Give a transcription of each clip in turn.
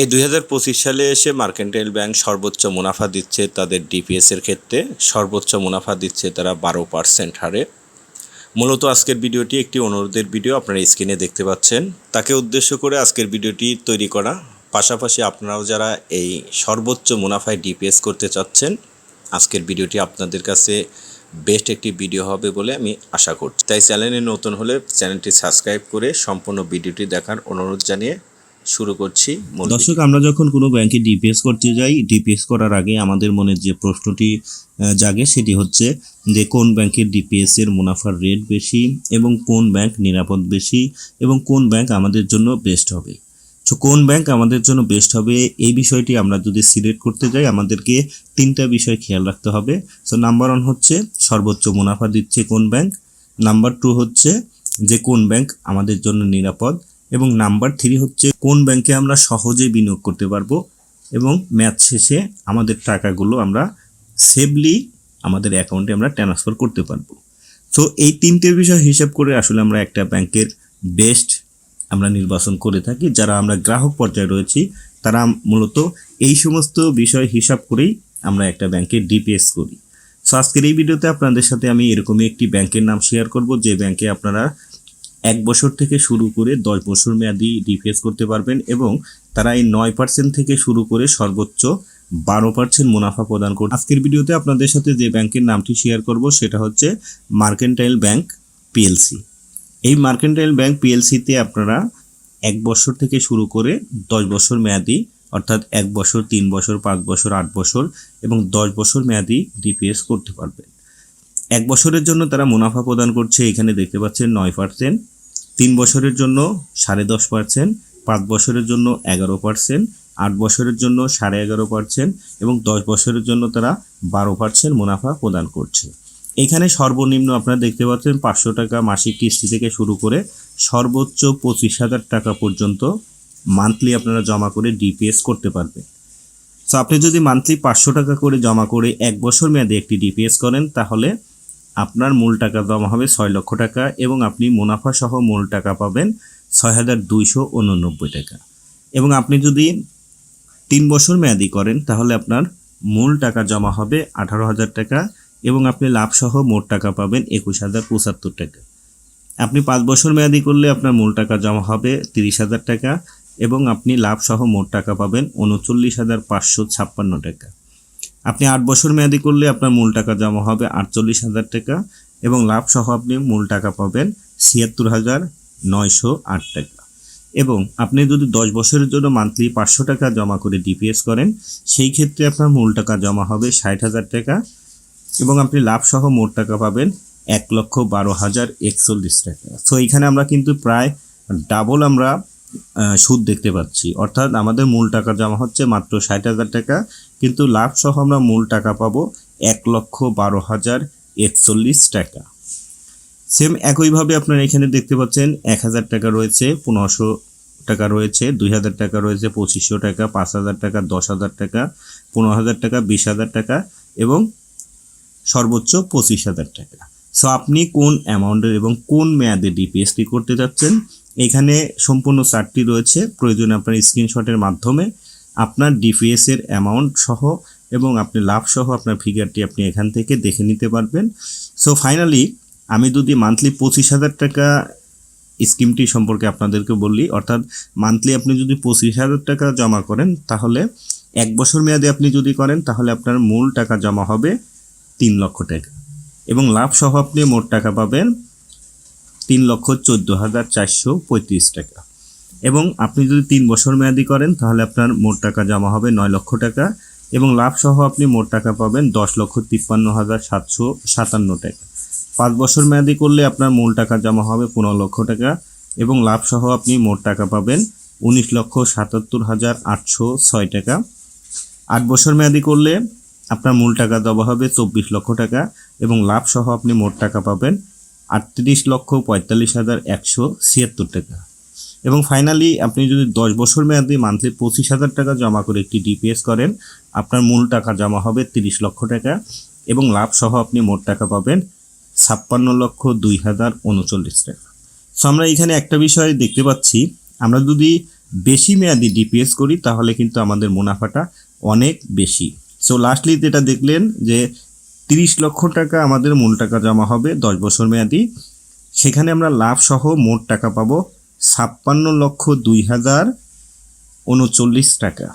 এই দুই হাজার পঁচিশ সালে এসে মার্কেন্টাইল ব্যাংক সর্বোচ্চ মুনাফা দিচ্ছে তাদের ডিপিএস এর ক্ষেত্রে। সর্বোচ্চ মুনাফা দিচ্ছে তারা বারো পার্সেন্ট হারে। মূলত আজকের ভিডিওটি একটি অনুরোধের ভিডিও, আপনারা স্ক্রিনে দেখতে পাচ্ছেন। তাকে উদ্দেশ্য করে আজকের ভিডিওটি তৈরি করা। পাশাপাশি আপনারাও যারা এই সর্বোচ্চ মুনাফায় ডিপিএস করতে চাচ্ছেন, আজকের ভিডিওটি আপনাদের কাছে বেস্ট একটি ভিডিও হবে বলে আমি আশা করছি। তাই চ্যানেলে নতুন হলে চ্যানেলটি সাবস্ক্রাইব করে সম্পূর্ণ ভিডিওটি দেখার অনুরোধ জানিয়ে শুরু করছি দর্শক, আমরা যখন কোনো ব্যাংকে ডিপিএস করতে যাই ডিপিএস করার আগে আমাদের মনে যে প্রশ্নটি জাগে সেটি হচ্ছে যে কোন ব্যাংকের ডিপিএস এর মুনাফার রেট বেশি এবং কোন ব্যাংক নিরাপদ বেশি এবং কোন ব্যাংক আমাদের জন্য বেস্ট হবে। তো কোন ব্যাংক আমাদের জন্য বেস্ট হবে এই বিষয়টি আমরা যদি সিলেক্ট করতে যাই, আমাদেরকে তিনটা বিষয় খেয়াল রাখতে হবে। সো নাম্বার ওয়ান হচ্ছে সর্বোচ্চ মুনাফা দিচ্ছে কোন ব্যাংক নাম্বার টু হচ্ছে যে কোন ব্যাংক আমাদের জন্য নিরাপদ এবং নাম্বার থ্রি হচ্ছে কোন ব্যাংকে আমরা সহজে বিনিয়োগ করতে পারব এবং ম্যাচ শেষে আমাদের টাকাগুলো আমরা সেফলি আমাদের অ্যাকাউন্টে আমরা ট্রান্সফার করতে পারব। তো এই তিনটে বিষয় হিসাব করে আসলে আমরা একটা ব্যাংকের বেস্ট আমরা নির্বাচন করে থাকি। যারা আমরা গ্রাহক পর্যায়ে রয়েছি, তারা মূলত এই সমস্ত বিষয় হিসাব করেই আমরা একটা ব্যাংকে ডিপিএস করি। সো আজকের এই ভিডিওতে আপনাদের সাথে আমি এরকমই একটি ব্যাংকের নাম শেয়ার করব। যে ব্যাংকে আপনারা এক বছর থেকে শুরু করে দশ বছর মেয়াদি ডিপিএস করতে পারবেন এবং তারা এই নয় পার্সেন্ট থেকে শুরু করে সর্বোচ্চ বারো পার্সেন্ট মুনাফা প্রদান করবে। আজকের ভিডিওতে আপনাদের সাথে যে ব্যাংকের নামটি শেয়ার করব সেটা হচ্ছে মার্কেন্টাইল ব্যাংক পিএলসি এই মার্কেন্টাইল ব্যাংক পিএলসিতে আপনারা এক বছর থেকে শুরু করে দশ বছর মেয়াদি, অর্থাৎ এক বছর, তিন বছর, পাঁচ বছর, আট বছর এবং দশ বছর মেয়াদি ডিপিএস করতে পারবেন। এক বছরের জন্য তারা মুনাফা প্রদান করছে, এখানে দেখতে পাচ্ছেন নয় পার্সেন্ট তিন বছরের জন্য সাড়ে দশ পার্সেন্ট পাঁচ বছরের জন্য এগারো পার্সেন্ট আট বছরের জন্য সাড়ে এগারো পার্সেন্ট এবং দশ বছরের জন্য তারা বারো পার্সেন্ট মুনাফা প্রদান করছে। এখানে সর্বনিম্ন আপনারা দেখতে পাচ্ছেন পাঁচশো টাকা মাসিক কিস্তি থেকে শুরু করে সর্বোচ্চ পঁচিশ হাজার টাকা পর্যন্ত মান্থলি আপনারা জমা করে ডিপিএস করতে পারবেন। সো আপনি যদি মান্থলি পাঁচশো টাকা করে জমা করে এক বছর মেয়াদে একটি ডিপিএস করেন, তাহলে আপনার মূল টাকা জমা হবে ছয় লক্ষ টাকা এবং আপনি মুনাফা সহ মূল টাকা পাবেন ছয় হাজার দুইশো উননব্বই টাকা। এবং আপনি যদি তিন বছর মেয়াদি করেন, তাহলে আপনার মূল টাকা জমা হবে আঠারো হাজার টাকা এবং আপনি লাভ সহ মোট টাকা পাবেন একুশ হাজার পঁচাত্তর টাকা। আপনি পাঁচ বছর মেয়াদি করলে আপনার মূল টাকা জমা হবে তিরিশ হাজার টাকা এবং আপনি লাভ সহ মোট টাকা পাবেন উনচল্লিশ হাজার পাঁচশো ছাপ্পান্ন টাকা। আপনি আট বছর মেয়াদি করলে আপনার মূল টাকা জমা হবে আটচল্লিশ হাজার টাকা এবং লাভ সহ আপনি মূল টাকা পাবেন ছিয়াত্তর হাজার নয়শো আট টাকা। এবং আপনি যদি দশ বছরের জন্য মান্থলি পাঁচশো টাকা জমা করে ডিপিএস করেন, সেই ক্ষেত্রে আপনার মূল টাকা জমা হবে ষাট হাজার টাকা এবং আপনি লাভ সহ মোট টাকা পাবেন এক লক্ষ বারো হাজার একচল্লিশ টাকা। সো এখানে আমরা কিন্তু প্রায় ডাবল আমরা সুদ দেখতে পাচ্ছি। অর্থাৎ আমাদের মূল টাকা জমা হচ্ছে মাত্র ষাট হাজার টাকা। কিন্তু লাভ সহ আমরা মূল টাকা পাবো এক লক্ষ বারো হাজার একচল্লিশ টাকা। সেম একইভাবে আপনারা এখানে দেখতে পাচ্ছেন এক হাজার টাকা রয়েছে, পনেরোশো টাকা রয়েছে, দুই হাজার টাকা রয়েছে, পঁচিশশো টাকা, পাঁচ হাজার টাকা, দশ হাজার টাকা, পনেরো হাজার টাকা, বিশ হাজার টাকা এবং সর্বোচ্চ পঁচিশ হাজার টাকা। সো আপনি কোন অ্যামাউন্টের এবং কোন মেয়াদে ডিপিএসটি করতে যাচ্ছেন? এখানে সম্পূর্ণ চারটি রয়েছে। প্রয়োজনে আপনার স্ক্রিনশটের মাধ্যমে আপনার ডিপিএস এর অ্যামাউন্ট সহ এবং আপনি লাভ সহ আপনার ফিগারটি আপনি এখান থেকে দেখে নিতে পারবেন। সো ফাইনালি আমি যদি মান্থলি পঁচিশ হাজার টাকা স্কিমটি সম্পর্কে আপনাদেরকে বলি, অর্থাৎ মান্থলি আপনি যদি পঁচিশ হাজার টাকা জমা করেন, তাহলে এক বছর মেয়াদে আপনি যদি করেন, তাহলে আপনার মূল টাকা জমা হবে তিন লক্ষ টাকা। এবং লাভ সহ আপনি মোট টাকা পাবেন তিন লক্ষ চোদ্দ হাজার চারশো পঁয়ত্রিশ টাকা। এবং আপনি যদি তিন বছর মেয়াদি করেন, তাহলে আপনার মোট টাকা জমা হবে নয় লক্ষ টাকা এবং লাভ সহ আপনি মোট টাকা পাবেন দশ লক্ষ তিপ্পান্ন হাজার সাতশো সাতান্ন টাকা। পাঁচ বছর মেয়াদি করলে আপনার মূল টাকা জমা হবে পনেরো লক্ষ টাকা এবং লাভ সহ আপনি মোট টাকা পাবেন উনিশ লক্ষ সাতাত্তর হাজার আটশো ছয় টাকা। আট বছর মেয়াদি করলে আপনার মূল টাকা দেওয়া হবে চব্বিশ লক্ষ টাকা এবং লাভ সহ আপনি মোট টাকা পাবেন আটত্রিশ লক্ষ পঁয়তাল্লিশ হাজার একশো ছিয়াত্তর টাকা। এবং ফাইনালি আপনি যদি দশ বছর মেয়াদি মান্থলি পঁচিশ হাজার টাকা জমা করে একটি ডিপিএস করেন, আপনার মূল টাকা জমা হবে তিরিশ লক্ষ টাকা এবং লাভ সহ আপনি মোট টাকা পাবেন ছাপ্পান্ন লক্ষ দুই হাজার উনচল্লিশ টাকা। সো আমরা এখানে একটা বিষয় দেখতে পাচ্ছি, আমরা যদি বেশি মেয়াদি ডিপিএস করি, তাহলে কিন্তু আমাদের মুনাফাটা অনেক বেশি। সো লাস্টলি যেটা দেখলেন যে তিরিশ লক্ষ টাকা আমাদের মূল টাকা জমা হবে দশ বছর মেয়াদি। সেখানে আমরা লাভ সহ মোট টাকা পাবো ছাপ্পান্ন লক্ষ দুই হাজার উনচল্লিশ টাকা।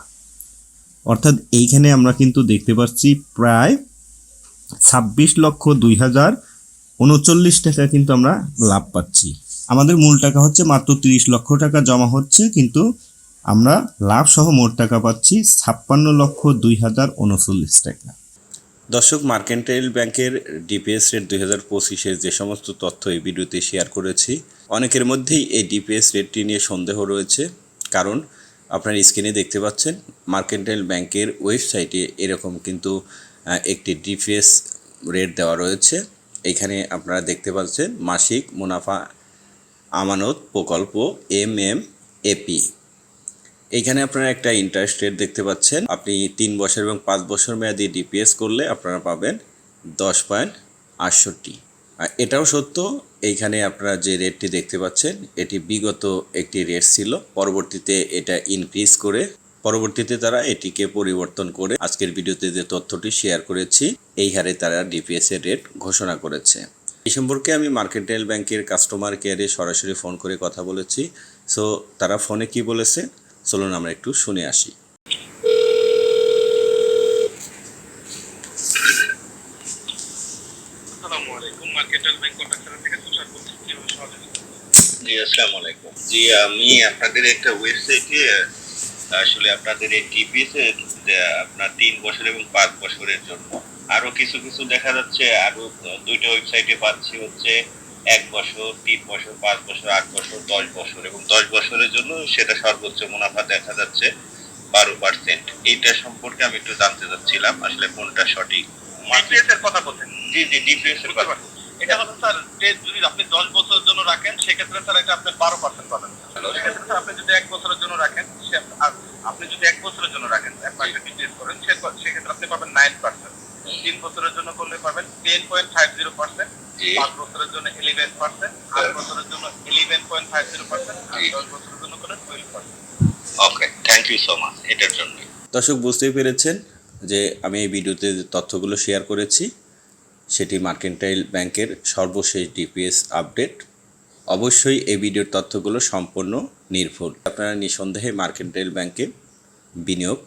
অর্থাৎ এইখানে আমরা কিন্তু দেখতে পাচ্ছি প্রায় ছাব্বিশ লক্ষ দুই হাজার উনচল্লিশ টাকা কিন্তু আমরা লাভ পাচ্ছি। আমাদের মূল টাকা হচ্ছে মাত্র তিরিশ লক্ষ টাকা জমা হচ্ছে, কিন্তু আমরা লাভ সহ মোট টাকা পাচ্ছি ছাপ্পান্ন লক্ষ দুই হাজার উনচল্লিশ টাকা। দর্শক মার্কেন্টাইল ব্যাংকের ডিপিএস রেট দুই হাজার পঁচিশের যে সমস্ত তথ্য এই ভিডিওতে শেয়ার করেছি, অনেকের মধ্যেই এই ডিপিএস রেটটি নিয়ে সন্দেহ রয়েছে। কারণ আপনার স্ক্রিনে দেখতে পাচ্ছেন মার্কেন্টাইল ব্যাংকের ওয়েবসাইটে এরকম কিন্তু একটি ডিপিএস রেট দেওয়া রয়েছে। এখানে আপনারা দেখতে পাচ্ছেন মাসিক মুনাফা আমানত প্রকল্প এম এম এপি। এইখানে আপনারা একটা ইন্টারেস্ট রেট দেখতে পাচ্ছেন। আপনি তিন বছর এবং পাঁচ বছর মেয়াদি ডিপিএস করলে আপনারা পাবেন দশ পয়েন্ট আটষট্টি। আর এটাও সত্য এইখানে আপনারা যে রেটটি দেখতে পাচ্ছেন, এটি বিগত একটি রেট ছিল। পরবর্তীতে এটা ইনক্রিজ করে, পরবর্তীতে তারা এটিকে পরিবর্তন করে আজকের ভিডিওতে যে তথ্যটি শেয়ার করেছি, এই হারে তারা ডিপিএস এর রেট ঘোষণা করেছে। এই সম্পর্কে আমি মার্কেন্টাইল ব্যাংকের কাস্টমার কেয়ারে সরাসরি ফোন করে কথা বলেছি। সো তারা ফোনে কি বলেছে? চলুন আমরা একটু শুনে আসি। জি আসসালামু আলাইকুম। জি আমি আপনাদের একটা ওয়েবসাইটে আসলে আপনাদের এই টিপিএস আপনার তিন বছর এবং পাঁচ বছরের জন্য আরও কিছু কিছু দেখা যাচ্ছে। আরও দুইটা ওয়েবসাইটে পাচ্ছি হচ্ছে এক বছর তিন বছর পাঁচ বছর আট বছর দশ বছর এবং দশ বছরের জন্য সেটা সর্বোচ্চ মুনাফা দেখা যাচ্ছে বারো পার্সেন্ট এইটা সম্পর্কে আমি একটু জানতে চাচ্ছিলাম আসলে কোনটা সঠিক? ডিপিএস এর কথা বলছেন। জি জি ডিপিএস এর কথা। এটা হলো স্যার যে যদি আপনি দশ বছরের জন্য রাখেন সেক্ষেত্রে স্যার এটা আপনি বারো পার্সেন্ট পাবেন। সেক্ষেত্রে আপনি যদি এক বছরের জন্য রাখেন আপনি যদি এক বছরের জন্য রাখেন এক মাসে ডিপিএস করেন সেক্ষেত্রে আপনি পাবেন নাইন পার্সেন্ট তিন বছরের জন্য করলে পাবেন ten point five zero percent. পাঁচ বছরের জন্য ইলেভেন পার্সেন্ট আট বছরের জন্য eleven point five zero percent আর দশ বছরের জন্য করলে twelve percent okay thank you so much এটার জন্য দর্শক বুঝতেই পেরেছেন যে আমি এই ভিডিওতে যে তথ্যগুলো শেয়ার করেছি সেটি মার্কেন্টাইল ব্যাংকের সর্বশেষ ডিপিএস আপডেট অবশ্যই এই ভিডিওর তথ্যগুলো সম্পূর্ণ নির্ভুল। আপনারা নিঃসন্দেহে মার্কেন্টাইল ব্যাংকে বিনিয়োগ